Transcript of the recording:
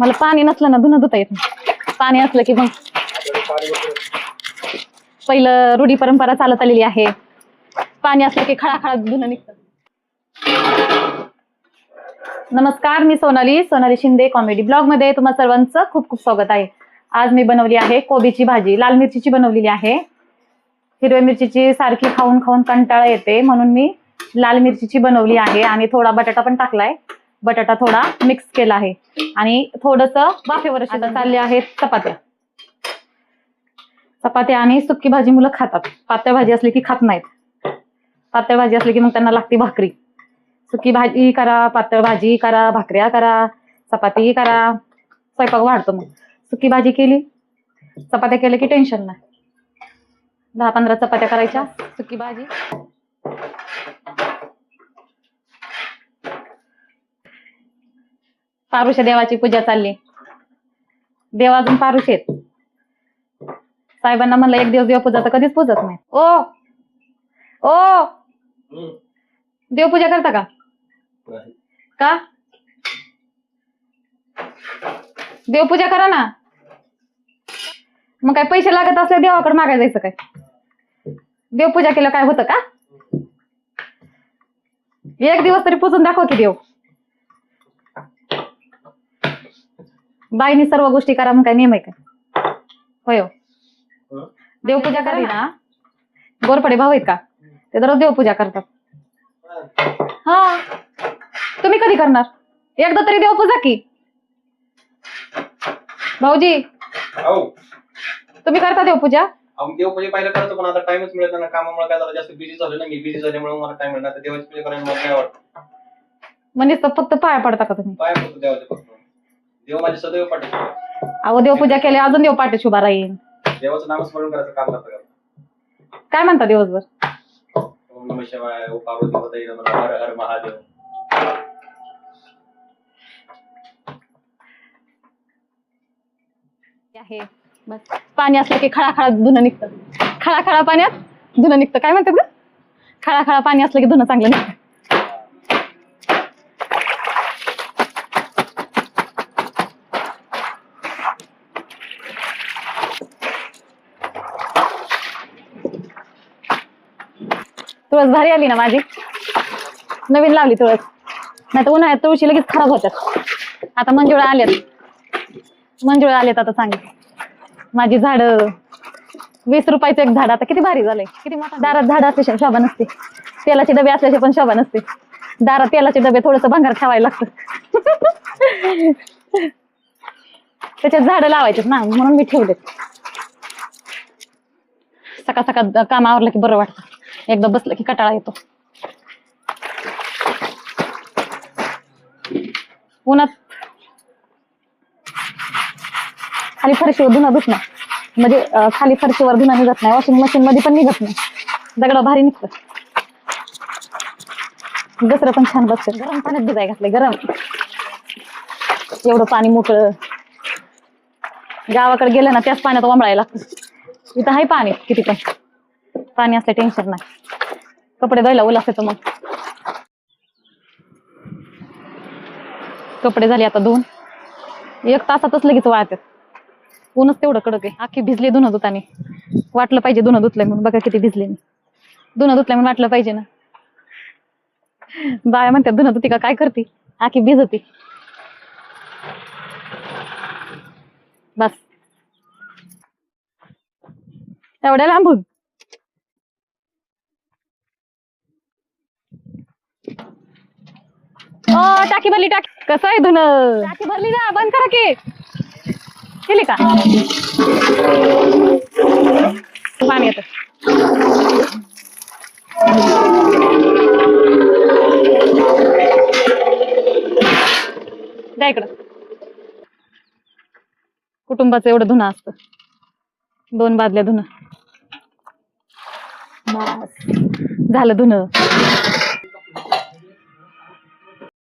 मला पाणी नसलं ना धुणं धुता येत नाही. पाणी असलं की मग पहिलं रूढी परंपरा चालत आलेली आहे. पाणी असलं की खळाखळा धुणं निघतं. नमस्कार मी सोनाली सोनाली शिंदे कॉमेडी ब्लॉगमध्ये तुम्हा सर्वांचं खूप खूप स्वागत आहे. आज मी बनवली आहे कोबीची भाजी लाल मिरचीची बनवलेली आहे. हिरव्या मिरचीची सारखी खाऊन खाऊन कंटाळा येते म्हणून मी लाल मिरचीची बनवली आहे आणि थोडा बटाटा पण टाकलाय. बटाटा थोडा मिक्स केला आहे. आणि थोडस वाफेवर चालले आहेत चपात्या. चपात्या आणि सुकी भाजी मुलं खातात. पातळ भाजी असली की खात नाहीत. पातळ भाजी असली की मग त्यांना लागते भाकरी. सुकी भाजी करा पातळ भाजी करा भाकऱ्या करा चपाती करा. स्वयंपाक वाढतो मग. सुकी भाजी केली. चपात्या केल्या की टेन्शन नाही. दहा पंधरा चपात्या करायच्या. सुकी भाजी. पारुष्य देवाची पूजा चालली. देव अजून पारुष आहेत. साहेबांना म्हणलं एक दिवस देव पूजा तर कधीच पूजत नाही ओ! ओ! देवपूजा करता का? का? देवपूजा करा ना. मग काय पैसे लागत असले देवाकडे मागायला जायचं काय? देवपूजा केलं काय होतं का? एक दिवस तरी पुजून दाखव की देव. बाईनी सर्व गोष्टी करा मग काय नियम आहे काय होय हो. देवपूजा करा ना. गोरपडे भाऊ आहेत का? ते दररोज देवपूजा करतात. हा. तुम्ही कधी करणार? एकदा तरी देवपूजा की? भाऊजी हो. तुम्ही करता देवपूजा? आम्ही देवपूजा पहिला करतो पण आता टाइमच मिळत नाही. ना कामामुळे काय जरा जास्त बिझी झालो ना मी. बिझी झाल्यामुळे मला टाइम मिळणार देवाची पूजा करायला मला काय वाटतं? म्हणजे फक्त पाया पडता का तुम्ही? काय करतो देवाचे फक्त देव माझे सदैव पाठीशी अहो देवपूजा केली अजून देव पाठीशी उभा राहील. देवाचं नामस्मरण करायचं काम करतं. का काय म्हणता दिवसभर? ओम नम शिवाय ओ पार्वती पतये नमः हर हर महादेव. आहे. बस. पाणी असलं की खळाखळा धुणं निघतं. खळाखळा पाण्यात धुणं निघतं. काय म्हणतात ग? खळाखळा पाणी असलं की धुणं चांगलं निघतं. तुळस भारी आली ना माझी. नवीन लावली तुळस. नाही तर उन्हाळ्यात तुळशी लगेच खराब होतात आता मंजुळा आल्यात. मंजुळा आल्यात आता सांग माझी झाड वीस रुपयाचं एक झाड आता किती भारी झालंय. किती मोठा? दारात झाड असल्याशिवाय शोभा नसते. तेलाचे डबे असल्याशिवाय पण शोभा नसते. दारात तेलाचे डबे थोडस भांगार ठेवायला लागतं. त्याच्यात झाडं लावायचेत ना म्हणून मी ठेवले सकाळ सकाळ काम आवरलं की बरं वाटतं. एकदा बसलं की कटाळा येतो. उन्हात. खाली फरशीवर धुणं धुत नाही. म्हणजे खाली फरशीवर धुणं निघत नाही. वॉशिंग मशीन मध्ये पण निघत नाही. दगड भारी निघत घसरं पण छान बसत गरम पाण्यात भिजाय घातलंय गरम. एवढं पाणी मोकळं. गावाकडे गेलं ना त्याच पाण्यात वंबळायला लागतं. इथं आहे पाणी किती पण. पाणी असलं टेन्शन नाही. कपडे धुवायला ओला असते मग. कपडे झाले आता दोन एक तासातच लगेच वाळतात ऊनच तेवढं कडक आहे. आखी भिजली धुणं धुताने. वाटलं पाहिजे धुणं धुतलंय म्हणून. बघा किती भिजले मी. धुणं धुतलंय म्हणून वाटलं पाहिजे ना. बाया म्हणतात धुणं धुती का? काय करते? आखी भिजती. बस. एवढ्या लांबून. ओ टाकी भरली टाकी. कसं आहे धुणं? टाकी भरली ना बंद करा की. केली का? पाणी येत. द्या इकडं. कुटुंबाचं एवढं धुणं असतं. दोन बादल्या धुणं. बस झालं धुणं.